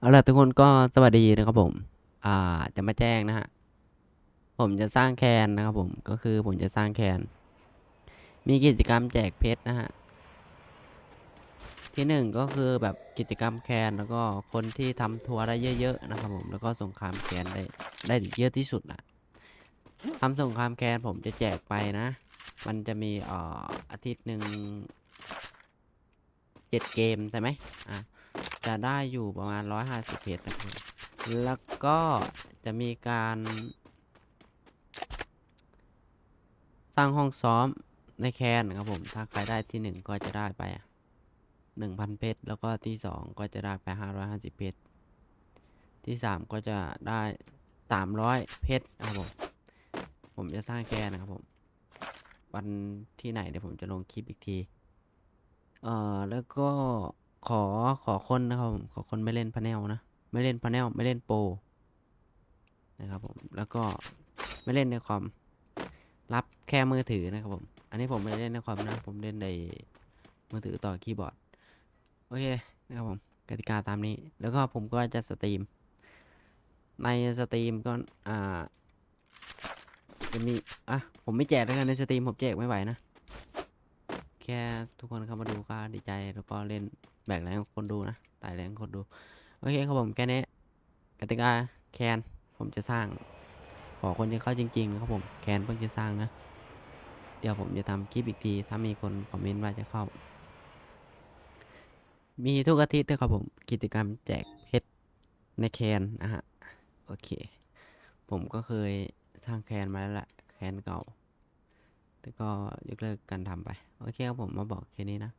เอาล่ะทุกคนก็สวัสดีนะครับผม อ่าจะมาแจ้งนะฮะ ผมจะสร้างแคนนะครับผม ก็คือผมจะสร้างแคน มีกิจกรรมแจกเพชรนะฮะ ที่หนึ่งก็คือแบบกิจกรรมแคนแล้วก็คนที่ทำทัวร์ได้เยอะๆนะครับผม แล้วก็สงครามแคนได้ได้เยอะที่สุดนะทำสงครามแคนผมจะแจกไปนะ มันจะมีอ่ออาทิตย์หนึ่งเจ็ดเกมใช่ไหมอะ จะได้อยู่ประมาณ 150เพจนะครับ แล้วก็จะมีการสร้างห้องซ้อมในแคนนะครับผม ถ้าใครได้ที่หนึ่งก็จะได้ไปหนึ่งพันเพชร แล้วก็ที่สองก็จะได้ไปห้าร้อยห้าสิบเพชร ที่สามก็จะได้สามร้อยเพชรนะครับผม ผมจะสร้างแคนนะครับผม วันที่ไหนเดี๋ยวผมจะลงคลิปอีกที เอ่อ แล้วก็ ขอขอคนนะครับผมขอคนไม่เล่นพาแนลนะ ไม่เล่นพาแนลไม่เล่นโปรนะครับผมแล้วก็ไม่เล่นในคอมรับแค่มือถือนะครับผม อันนี้ผมไม่ได้เล่นในคอมนะ ผมเล่นในมือถือต่อคีย์บอร์ด โอเคนะครับผมกติกาตามนี้ แล้วก็ผมก็จะสตรีม ในสตรีมก็อ่าจะมีอะผมไม่แจกแล้วกันในสตรีมผมแจกไม่ไหวนะ แค่ทุกคนเข้ามาดูก็ดีใจแล้วก็เล่น แบกแรงคนดูนะไต่แรงคนดู โอเคครับผมแค่นี้กติกาแคนผมจะสร้าง ขอคนจะเข้าจริงๆนะครับผมแคนเพิ่งจะสร้างนะ เดี๋ยวผมจะทำคลิปอีกทีถ้ามีคนคอมเมนต์ว่าจะเข้า มีทุกอาทิตย์ด้วยครับผมกิจกรรมแจกเพชรในแคนนะฮะโอเค ผมก็เคยสร้างแคนมาแล้วแหละแคนเก่าแต่ก็ยกเลิกการทำไป โอเคครับผมมาบอกแค่นี้นะ